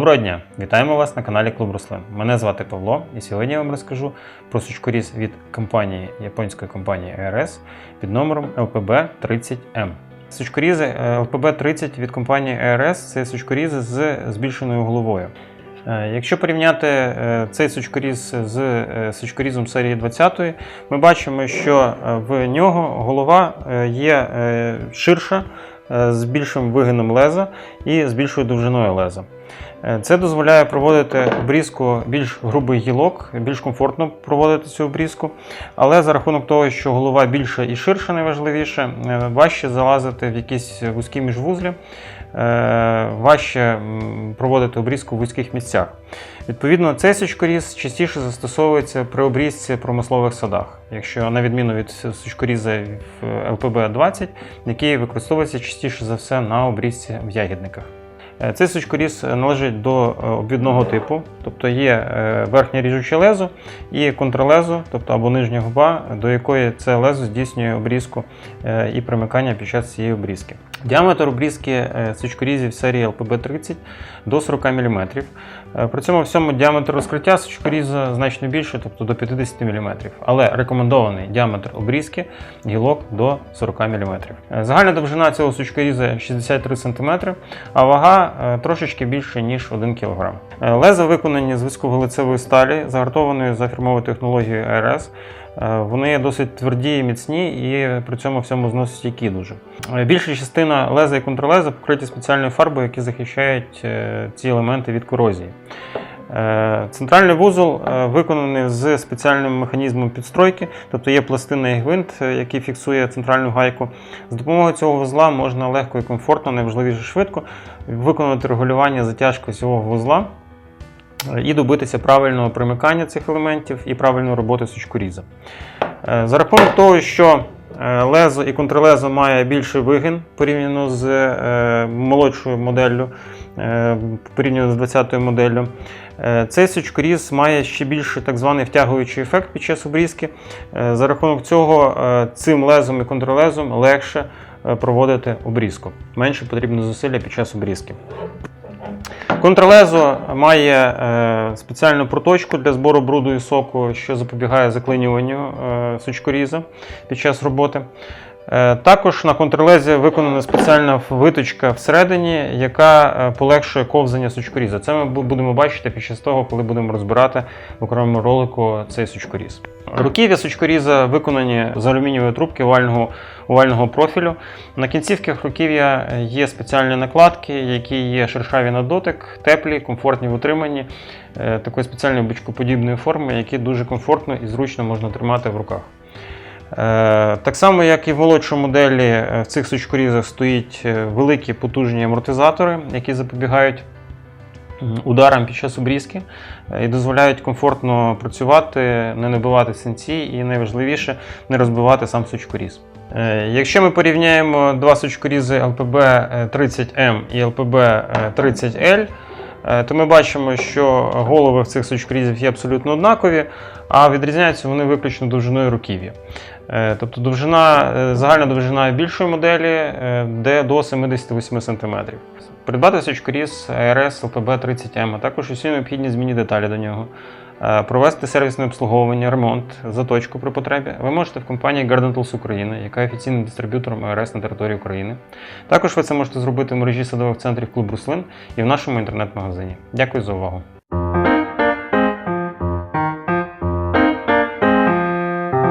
Доброго дня! Вітаємо вас на каналі Клуб Рослин. Мене звати Павло, і сьогодні я вам розкажу про сучкоріз від компанії японської компанії ERS під номером LPB 30M. Сучкорізи е, LPB 30 від компанії ERS це сучкорізи з збільшеною головою. Е, Якщо порівняти е, цей сучкоріз з е, сучкорізом серії 20, ми бачимо, що е, в нього голова е, є е, ширша, е, з більшим вигином леза і з більшою довжиною леза. Е, Це дозволяє проводити обрізку більш грубих гілок, більш комфортно проводити цю обрізку, але за рахунок того, що голова більша і ширша, найважливіше, е, важче залазити в якісь вузькі міжвузлі, е, важче проводити обрізку в вузьких місцях. Відповідно, цей сучкоріз частіше застосовується при обрізці промислових садах, якщо на відміну від сучкоріза в ЛПБ-20, який використовується частіше за все на обрізці в ягідниках. Е, Цей сучкоріз належить до е, обвідного типу, тобто є е, верхнє ріжуче лезо і контрлезо, тобто або нижня губа, до якої це лезо здійснює обрізку е, і примикання під час цієї обрізки. Діаметр обрізки е, сучкорізів серії LPB30 до 40 мм. При цьому всьому діаметр розкриття сучкоріза значно більше, тобто до 50 мм. Але рекомендований діаметр обрізки гілок до 40 мм. Загальна довжина цього сучкоріза 63 см, а вага е, трошечки більше, ніж 1 кг. Е, Леза виконані з високовуглецевої сталі, загартованої за фірмовою технологією ARS. Е, Вони досить тверді і міцні і при цьому всьому зносостійкі дуже. Е, Більша частина леза і контрлеза покриті спеціальною фарбою, які захищають е, ці елементи від корозії. Е, Центральний вузол е, виконаний з спеціальним механізмом підстройки, тобто є пластина і гвинт, е, який фіксує центральну гайку. З допомогою цього вузла можна легко і комфортно, найважливіше швидко, виконувати регулювання затяжки цього вузла і добитися правильного примикання цих елементів і правильної роботи сучкоріза. За рахунок того, що лезо і контрлезо має більший вигин порівняно з молодшою моделлю, порівняно з 20-ю моделлю. Е, Цей сучкоріз має ще більший так званий втягуючий ефект під час обрізки. Е, За рахунок цього е, цим лезом і контрлезом легше е, проводити обрізку. Менше потрібно зусилля під час обрізки. Контрлезо має е, спеціальну проточку для збору бруду і соку, що запобігає заклинюванню е, сучкоріза під час роботи. Е, Також на контрлезі виконана спеціальна виточка всередині, яка е, полегшує ковзання сучкоріза. Це ми будемо бачити під час того, коли будемо розбирати в окремому ролику цей сучкоріз. Руків'я сучкоріза виконані з алюмінієвої трубки овального, овального профілю. На кінцівках руків'я є спеціальні накладки, які є шершаві на дотик, теплі, комфортні в утриманні, е, такої спеціальної бичкоподібної форми, які дуже комфортно і зручно можна тримати в руках. Е, Так само, як і в молодшій моделі, е, в цих сучкорізах стоять е, великі потужні амортизатори, які запобігають ударам під час обрізки і дозволяють комфортно працювати, не набивати синці і найважливіше не розбивати сам сучкоріз. Якщо ми порівняємо два сучкорізи LPB 30M і LPB 30L, е, то ми бачимо, що голови в цих сучкрізів є абсолютно однакові, а відрізняються вони виключно довжиною руків'я. Е, Тобто довжина, е, загальна довжина більшої моделі е, де до 78 см. Придбати сучкоріз rs LPB 30M, а також усі необхідні змінні деталі до нього. Е, Провести сервісне обслуговування, ремонт, заточку при потребі ви можете в компанії Garden Tools України, яка офіційним дистриб'ютором АРС на території України. Також ви це можете зробити в мережі садових центрів Клуб Руслин і в нашому інтернет-магазині. Дякую за увагу.